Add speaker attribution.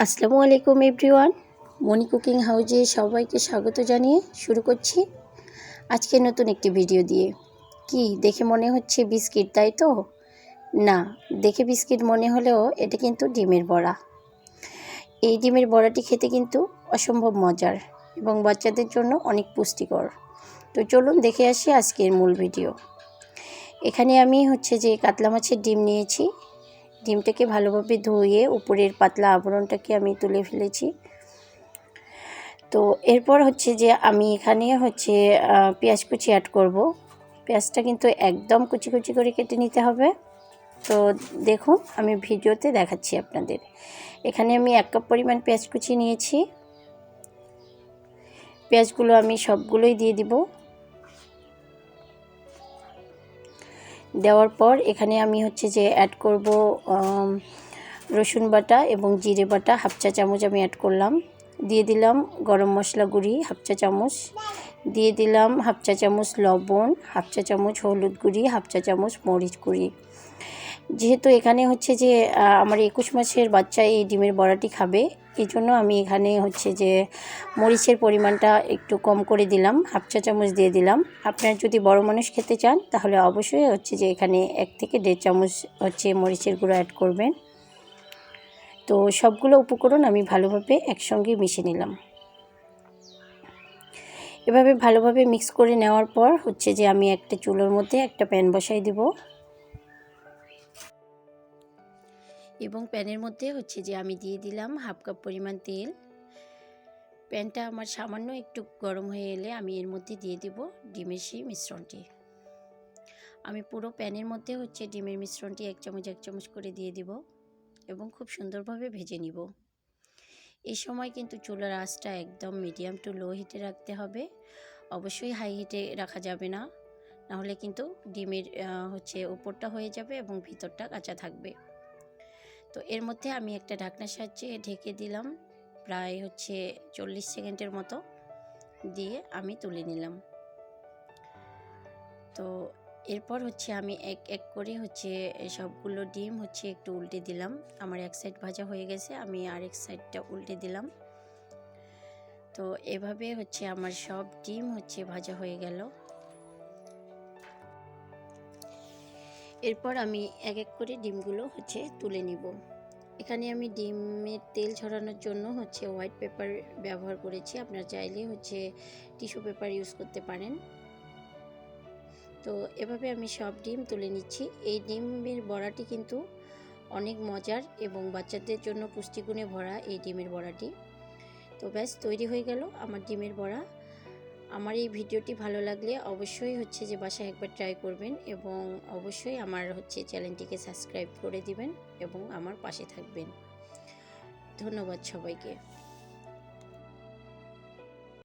Speaker 1: আসসালামু আলাইকুম এভরিওয়ান। মনি কুকিং হাউজে সবাইকে স্বাগত জানিয়ে শুরু করছি আজকে নতুন একটি ভিডিও দিয়ে। কি, দেখে মনে হচ্ছে বিস্কিট, তাই তো? না, দেখে বিস্কিট মনে হলেও এটা কিন্তু ডিমের বড়া। এই ডিমের বড়াটি খেতে কিন্তু অসম্ভব মজার এবং বাচ্চাদের জন্য অনেক পুষ্টিকর। তো চলুন দেখে আসি আজকের মূল ভিডিও। এখানে আমি হচ্ছে যে কাতলা মাছের ডিম নিয়েছি ডিমটাকে ভালোভাবে ধুয়ে উপরের পাতলা আবরণটাকে আমি তুলে ফেলেছি। তো এরপর হচ্ছে যে আমি এখানে হচ্ছে পেঁয়াজ কুচি অ্যাড করব। পেঁয়াজটা কিন্তু একদম কুচি কুচি করে কেটে নিতে হবে। তো দেখুন, আমি ভিডিওতে দেখাচ্ছি আপনাদের। এখানে আমি এক কাপ পরিমাণ পেঁয়াজ কুচি নিয়েছি। পেঁয়াজগুলো আমি সবগুলোই দিয়ে দিব। দেওয়ার পর এখানে আমি হচ্ছে যে অ্যাড করব রসুন বাটা এবং জিরে বাটা, হাফ চা চামচ আমি অ্যাড করলাম। দিয়ে দিলাম গরম মশলা গুঁড়ি, হাফ চা চামচ। দিয়ে দিলাম হাফ চা চামচ লবণ, হাফ চা চামচ হলুদ গুঁড়ি, হাফ চা চামচ মরিচ গুঁড়ি। যেহেতু এখানে হচ্ছে যে আমার একুশ মাসের বাচ্চা এই ডিমের বড়াটি খাবে এই জন্য আমি এখানে হচ্ছে যে মরিচের পরিমাণটা একটু কম করে দিলাম, হাফ চা চামচ দিয়ে দিলাম। আপনারা যদি বড় মানুষ খেতে চান, তাহলে অবশ্যই হচ্ছে যে এখানে এক থেকে দেড় চামচ হচ্ছে মরিচের গুঁড়ো অ্যাড করবেন। তো সবগুলো উপকরণ আমি ভালোভাবে একসঙ্গে মিশে নিলাম। এভাবে ভালোভাবে মিক্স করে নেওয়ার পর হচ্ছে যে আমি একটা চুলোর মধ্যে একটা প্যান বসাই দেব। এবং প্যানের মধ্যে হচ্ছে যে আমি দিয়ে দিলাম হাফ কাপ পরিমাণ তেল। প্যানটা আমার সামান্য একটু গরম হয়ে এলে আমি এর মধ্যে দিয়ে দেব ডিমের সেই মিশ্রণটি। আমি পুরো প্যানের মধ্যে হচ্ছে ডিমের মিশ্রণটি এক চামচ এক চামচ করে দিয়ে দিব এবং খুব সুন্দরভাবে ভেজে নিব। এই সময় কিন্তু চুলার আঁচটা একদম মিডিয়াম টু লো হিটে রাখতে হবে। অবশ্যই হাই হিটে রাখা যাবে না, নাহলে কিন্তু ডিমের হচ্ছে ওপরটা হয়ে যাবে এবং ভিতরটা কাঁচা থাকবে। তো এর মধ্যে আমি একটা ঢাকনার সাহায্যে ঢেকে দিলাম, প্রায় হচ্ছে চল্লিশ সেকেন্ডের মতো। দিয়ে আমি তুলে নিলাম। তো এরপর হচ্ছে আমি এক এক করে হচ্ছে সবগুলো ডিম হচ্ছে একটু উল্টে দিলাম। আমার এক সাইড ভাজা হয়ে গেছে, আমি আরেক সাইডটা উল্টে দিলাম। তো এভাবে হচ্ছে আমার সব ডিম হচ্ছে ভাজা হয়ে গেল। এরপর আমি এক এক করে ডিমগুলো হচ্ছে তুলে নিব। এখানে আমি ডিমের তেল ছড়ানোর জন্য হচ্ছে হোয়াইট পেপার ব্যবহার করেছি। আপনার চাইলে হচ্ছে টিস্যু পেপার ইউজ করতে পারেন। তো এভাবে আমি সব ডিম তুলে নিচ্ছি। এই ডিমের বড়াটি কিন্তু অনেক মজার এবং বাচ্চাদের জন্য পুষ্টিগুণে ভরা এই ডিমের বড়াটি। তো ব্যাস, তৈরি হয়ে গেল আমার ডিমের বড়া। আমার এই ভিডিওটি ভালো লাগলে অবশ্যই হচ্ছে যে বাসায় একবার ট্রাই করবেন এবং অবশ্যই আমার হচ্ছে চ্যানেলটিকে সাবস্ক্রাইব করে দিবেন এবং আমার পাশে থাকবেন। ধন্যবাদ সবাইকে।